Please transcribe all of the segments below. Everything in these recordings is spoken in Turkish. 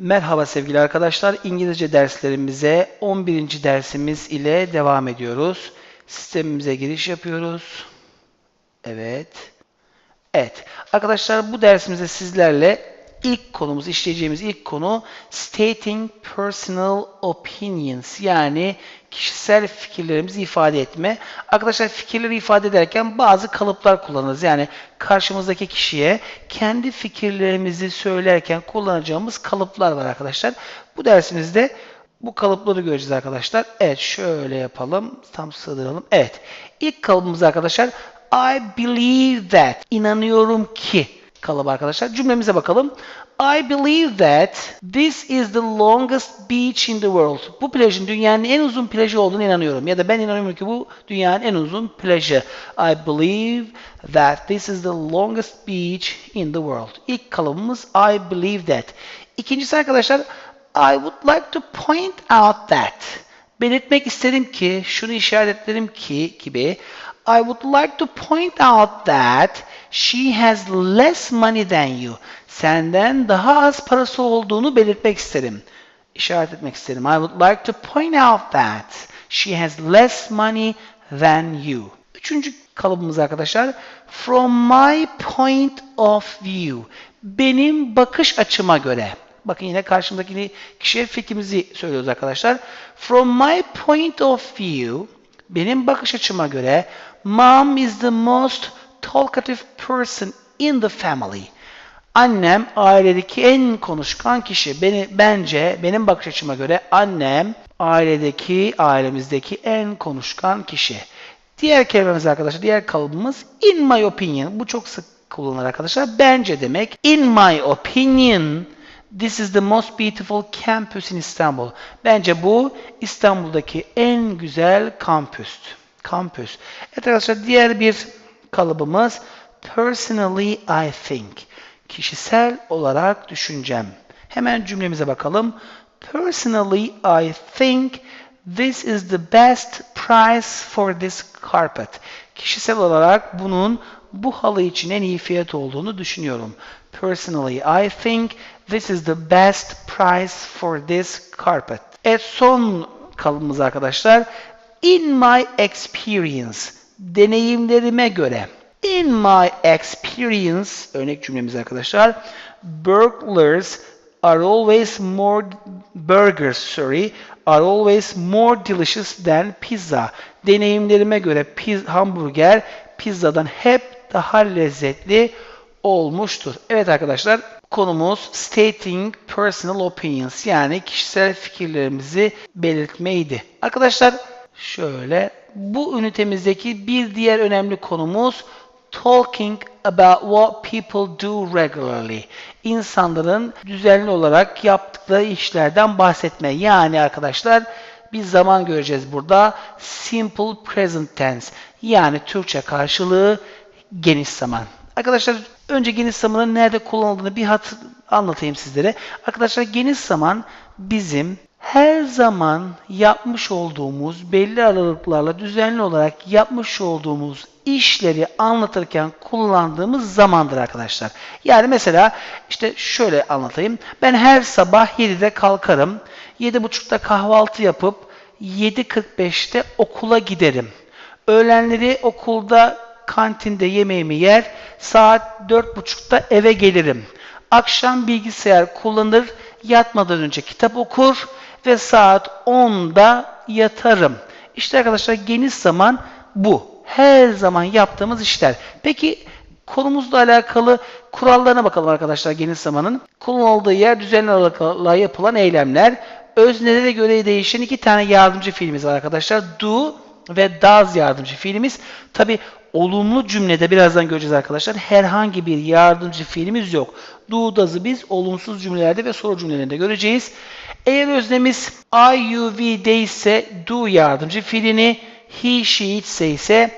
Merhaba sevgili arkadaşlar. İngilizce derslerimize 11. dersimiz ile devam ediyoruz. Sistemimize giriş yapıyoruz. Evet. Evet. Arkadaşlar bu dersimizde sizlerle ilk konumuz, işleyeceğimiz ilk konu stating personal opinions yani kişisel fikirlerimizi ifade etme. Arkadaşlar fikirleri ifade ederken bazı kalıplar kullanırız. Yani karşımızdaki kişiye kendi fikirlerimizi söylerken kullanacağımız kalıplar var arkadaşlar. Bu dersimizde bu kalıpları göreceğiz arkadaşlar. Evet şöyle yapalım. Tam sığdıralım. Evet. İlk kalıbımız arkadaşlar I believe that. İnanıyorum ki kalıbı arkadaşlar. Cümlemize bakalım. I believe that this is the longest beach in the world. Bu plajın dünyanın en uzun plajı olduğunu inanıyorum. Ya da ben inanıyorum ki bu dünyanın en uzun plajı. I believe that this is the longest beach in the world. İlk kalıbımız I believe that. İkincisi arkadaşlar I would like to point out that. Belirtmek isterim ki, şunu işaretlerim ki gibi. I would like to point out that she has less money than you. Senden daha az parası olduğunu belirtmek isterim. İşaret etmek isterim. I would like to point out that she has less money than you. Üçüncü kalıbımız arkadaşlar. From my point of view. Benim bakış açıma göre. Bakın yine karşımdaki kişiye fikrimizi söylüyoruz arkadaşlar. From my point of view, benim bakış açıma göre, mom is the most talkative person in the family. Annem ailedeki en konuşkan kişi. Beni bence benim bakış açıma göre annem ailedeki ailemizdeki en konuşkan kişi. Diğer kelimemiz arkadaşlar, diğer kalıbımız in my opinion. Bu çok sık kullanılır arkadaşlar. Bence demek. In my opinion This is the most beautiful campus in Istanbul. Bence bu İstanbul'daki en güzel kampüst. Kampüs. Evet arkadaşlar diğer bir kalıbımız personally I think. Kişisel olarak düşüncem. Hemen cümlemize bakalım. Personally I think this is the best price for this carpet. Kişisel olarak bunun bu halı için en iyi fiyat olduğunu düşünüyorum. Personally I think this is the best price for this carpet. Evet son kalıbımız arkadaşlar. In my experience. Deneyimlerime göre. In my experience, örnek cümlemiz arkadaşlar. Burglars are always more burgers, sorry, are always more delicious than pizza. Deneyimlerime göre piz, hamburger pizzadan hep daha lezzetli olmuştur. Evet arkadaşlar konumuz stating personal opinions yani kişisel fikirlerimizi belirtmeydi. Arkadaşlar şöyle bu ünitemizdeki bir diğer önemli konumuz talking about what people do regularly. İnsanların düzenli olarak yaptıkları işlerden bahsetme. Yani arkadaşlar bir zaman göreceğiz burada. Simple present tense. Yani Türkçe karşılığı geniş zaman. Arkadaşlar önce geniş zamanın nerede kullanıldığını bir hat anlatayım sizlere. Arkadaşlar geniş zaman bizim her zaman yapmış olduğumuz belli aralıklarla düzenli olarak yapmış olduğumuz işleri anlatırken kullandığımız zamandır arkadaşlar. Yani mesela işte şöyle anlatayım. Ben her sabah 7'de kalkarım. 7.30'da kahvaltı yapıp 7.45'te okula giderim. Öğlenleri okulda kantinde yemeğimi yer, saat 4.30'da eve gelirim. Akşam bilgisayar kullanır, yatmadan önce kitap okur ve saat 10'da yatarım. İşte arkadaşlar geniş zaman bu. Her zaman yaptığımız işler. Peki konumuzla alakalı kurallarına bakalım arkadaşlar geniş zamanın. Kullanıldığı yer düzenli olarak yapılan eylemler. Öznelere göre değişen iki tane yardımcı fiilimiz var arkadaşlar. Do ve does yardımcı fiilimiz. Tabi olumlu cümlede birazdan göreceğiz arkadaşlar. Herhangi bir yardımcı fiilimiz yok. Do, does'ı biz olumsuz cümlelerde ve soru cümlelerinde göreceğiz. Eğer öznemiz I, you, we, they ise do yardımcı fiilini, he, she, it ise ise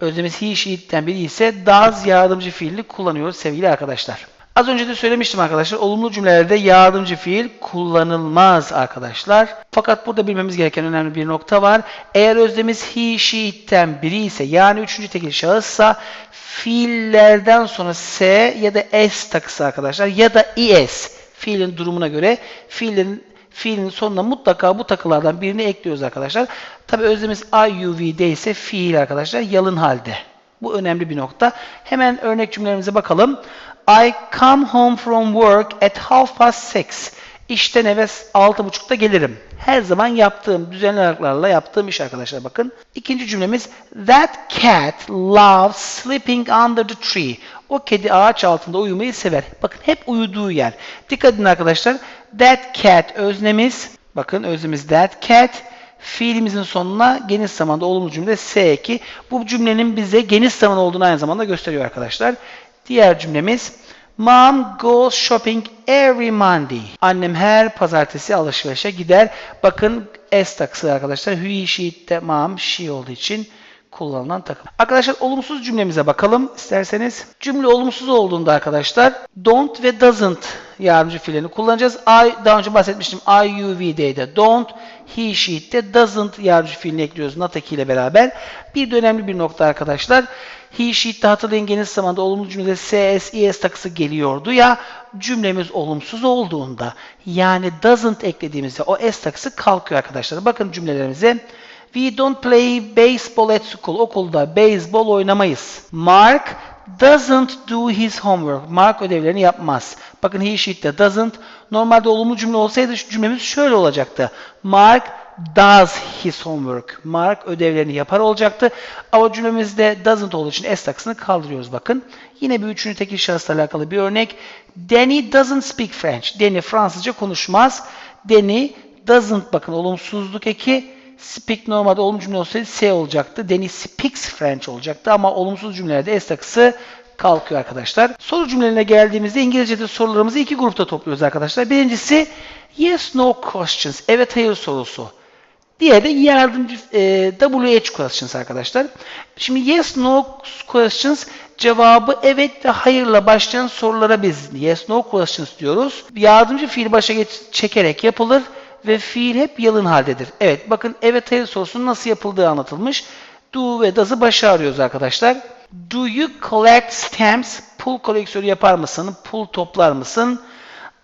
öznemiz he, she, it'ten biri ise does yardımcı fiilini kullanıyoruz sevgili arkadaşlar. Az önce de söylemiştim arkadaşlar. Olumlu cümlelerde yardımcı fiil kullanılmaz arkadaşlar. Fakat burada bilmemiz gereken önemli bir nokta var. Eğer özdemiz he, she, it'ten biri ise yani üçüncü tekil şahıssa fiillerden sonra s ya da s takısı arkadaşlar ya da es Fiilin durumuna göre fiilin fiilin sonuna mutlaka bu takılardan birini ekliyoruz arkadaşlar. Tabi özlemimiz IUV'de ise fiil arkadaşlar yalın halde. Bu önemli bir nokta. Hemen örnek cümlelerimize bakalım. I come home from work at half past six. İşten eve altı buçukta gelirim. Her zaman yaptığım, düzenli aralıklarla yaptığım iş arkadaşlar bakın. İkinci cümlemiz That cat loves sleeping under the tree. O kedi ağaç altında uyumayı sever. Bakın hep uyuduğu yer. Dikkat edin arkadaşlar. That cat öznemiz. Bakın öznemiz that cat. Fiilimizin sonuna geniş zamanda olumlu cümle S eki. Bu cümlenin bize geniş zaman olduğunu aynı zamanda gösteriyor arkadaşlar. Diğer cümlemiz Mom goes shopping every Monday. Annem her pazartesi alışverişe gider. Bakın S takısı arkadaşlar. He, she, mom, she olduğu için kullanılan takım. Arkadaşlar olumsuz cümlemize bakalım isterseniz. Cümle olumsuz olduğunda arkadaşlar don't ve doesn't yardımcı fiillerini kullanacağız. I daha önce bahsetmiştim. I, you, we, they'de don't. He, she'de doesn't yardımcı fiilini ekliyoruz not ile beraber. Bir de önemli bir nokta arkadaşlar. He, she'de hatırlayın geniş zamanda olumlu cümlede s, s, es takısı geliyordu ya cümlemiz olumsuz olduğunda yani doesn't eklediğimizde o s takısı kalkıyor arkadaşlar. Bakın cümlelerimize. We don't play baseball at school. Okulda beyzbol oynamayız. Mark doesn't do his homework. Mark ödevlerini yapmaz. Bakın he she'de doesn't. Normalde olumlu cümle olsaydı cümlemiz şöyle olacaktı. Mark does his homework. Mark ödevlerini yapar olacaktı. Ama cümlemizde doesn't olduğu için s takısını kaldırıyoruz bakın. Yine bir üçüncü tekil şahısla alakalı bir örnek. Danny doesn't speak French. Danny Fransızca konuşmaz. Danny doesn't bakın olumsuzluk eki speak normalde olumlu cümle olsaydı S olacaktı. Danny speaks French olacaktı ama olumsuz cümlelerde S takısı kalkıyor arkadaşlar. Soru cümlelerine geldiğimizde İngilizce'de sorularımızı iki grupta topluyoruz arkadaşlar. Birincisi yes no questions. Evet hayır sorusu. Diğeri de yardımcı e, WH questions arkadaşlar. Şimdi yes no questions cevabı evet ve hayırla başlayan sorulara biz yes no questions diyoruz. Yardımcı fiil başa geç, çekerek yapılır ve fiil hep yalın haldedir. Evet bakın evet hayır sorusunun nasıl yapıldığı anlatılmış. Do ve does'ı başa arıyoruz arkadaşlar. Do you collect stamps? Pul koleksiyonu yapar mısın? Pul toplar mısın?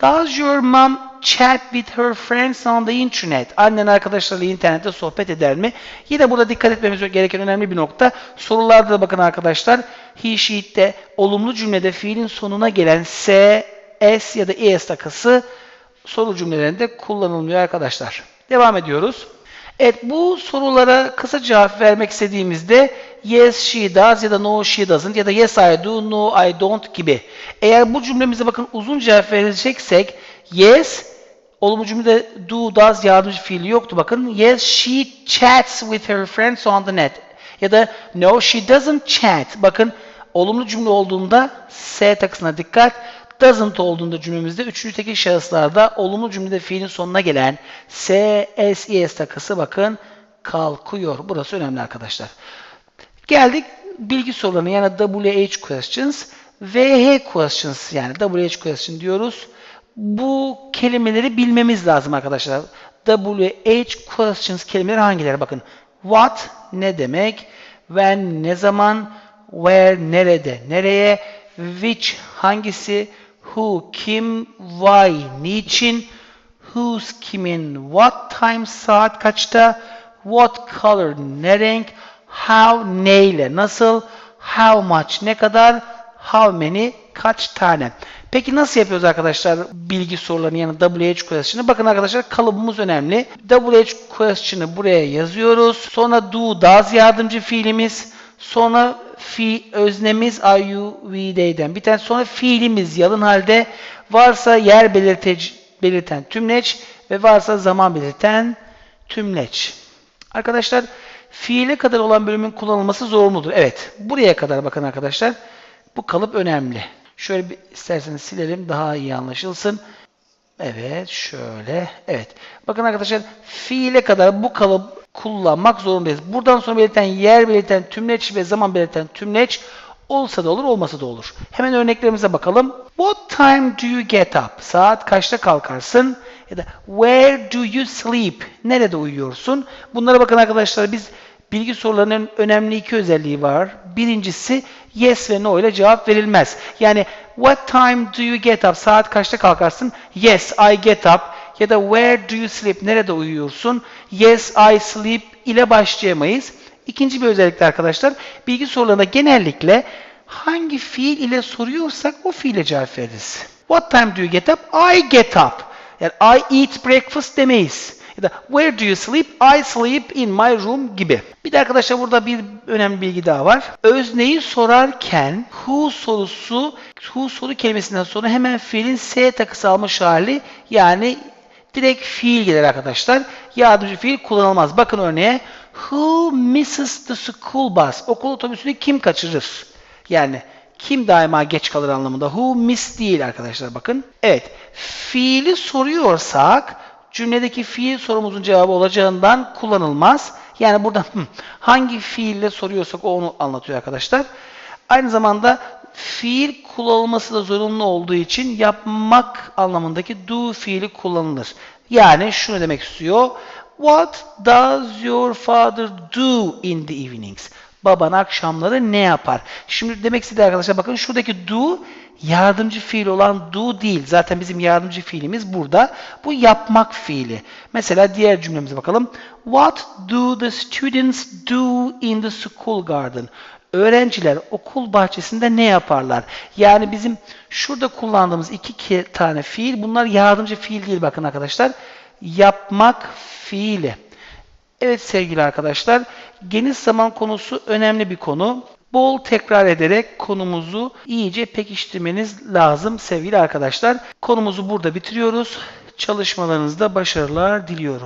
Does your mom chat with her friends on the internet? Annen arkadaşlarıyla internette sohbet eder mi? Yine burada dikkat etmemiz gereken önemli bir nokta. Sorularda da bakın arkadaşlar. He, she'de olumlu cümlede fiilin sonuna gelen s, s ya da es takısı soru cümlelerinde kullanılmıyor arkadaşlar. Devam ediyoruz. Evet bu sorulara kısa cevap vermek istediğimizde yes she does ya da no she doesn't ya da yes I do, no I don't gibi. Eğer bu cümlemize bakın uzun cevap vereceksek yes olumlu cümlede do, does yardımcı fiili yoktu bakın. Yes she chats with her friends on the net. Ya da no she doesn't chat. Bakın olumlu cümle olduğunda S takısına dikkat doesn't olduğunda cümlemizde üçüncü tekil şahıslarda olumlu cümlede fiilin sonuna gelen s, s, es takısı bakın kalkıyor. Burası önemli arkadaşlar. Geldik bilgi sorularına yani WH questions, VH questions yani WH question diyoruz. Bu kelimeleri bilmemiz lazım arkadaşlar. WH questions kelimeleri hangileri? Bakın what ne demek? When ne zaman? Where nerede? Nereye? Which hangisi? Who, kim, why, niçin, whose, kimin, what time, saat kaçta, what color, ne renk, how, neyle, nasıl, how much, ne kadar, how many, kaç tane. Peki nasıl yapıyoruz arkadaşlar bilgi sorularının yanı WH question'ı? Bakın arkadaşlar kalıbımız önemli. WH question'ı buraya yazıyoruz. Sonra do, does yardımcı fiilimiz. Sonra fi öznemiz IU VD'den. Bir tane sonra fiilimiz yalın halde. Varsa yer belirteci, belirten tümleç ve varsa zaman belirten tümleç. Arkadaşlar fiile kadar olan bölümün kullanılması zorunludur. Evet. Buraya kadar bakın arkadaşlar. Bu kalıp önemli. Şöyle bir isterseniz silelim daha iyi anlaşılsın. Evet şöyle. Evet. Bakın arkadaşlar fiile kadar bu kalıp kullanmak zorundayız. Buradan sonra belirten yer belirten tümleç ve zaman belirten tümleç olsa da olur, olmasa da olur. Hemen örneklerimize bakalım. What time do you get up? Saat kaçta kalkarsın? Ya da where do you sleep? Nerede uyuyorsun? Bunlara bakın arkadaşlar biz Bilgi sorularının önemli iki özelliği var. Birincisi yes ve no ile cevap verilmez. Yani what time do you get up? Saat kaçta kalkarsın? Yes, I get up. Ya da where do you sleep? Nerede uyuyorsun? Yes, I sleep ile başlayamayız. İkinci bir özellik de arkadaşlar, bilgi sorularında genellikle hangi fiil ile soruyorsak o fiile cevap veririz. What time do you get up? I get up. Yani I eat breakfast demeyiz. Ya da where do you sleep? I sleep in my room gibi. Bir de arkadaşlar burada bir önemli bilgi daha var. Özneyi sorarken who sorusu, who soru kelimesinden sonra hemen fiilin S takısı almış hali yani direkt fiil gelir arkadaşlar. Yardımcı fiil kullanılmaz. Bakın örneğe who misses the school bus? Okul otobüsünü kim kaçırır? Yani kim daima geç kalır anlamında. Who miss değil arkadaşlar bakın. Evet. Fiili soruyorsak cümledeki fiil sorumuzun cevabı olacağından kullanılmaz. Yani burada hangi fiille soruyorsak o onu anlatıyor arkadaşlar. Aynı zamanda fiil kullanılması da zorunlu olduğu için yapmak anlamındaki do fiili kullanılır. Yani şunu demek istiyor. What does your father do in the evenings? Baban akşamları ne yapar? Şimdi demek istediği arkadaşlar bakın şuradaki do yardımcı fiil olan do değil. Zaten bizim yardımcı fiilimiz burada. Bu yapmak fiili. Mesela diğer cümlemize bakalım. What do the students do in the school garden? Öğrenciler okul bahçesinde ne yaparlar? Yani bizim şurada kullandığımız iki tane fiil bunlar yardımcı fiil değil bakın arkadaşlar. Yapmak fiili. Evet sevgili arkadaşlar, geniş zaman konusu önemli bir konu. Bol tekrar ederek konumuzu iyice pekiştirmeniz lazım sevgili arkadaşlar. Konumuzu burada bitiriyoruz. Çalışmalarınızda başarılar diliyorum.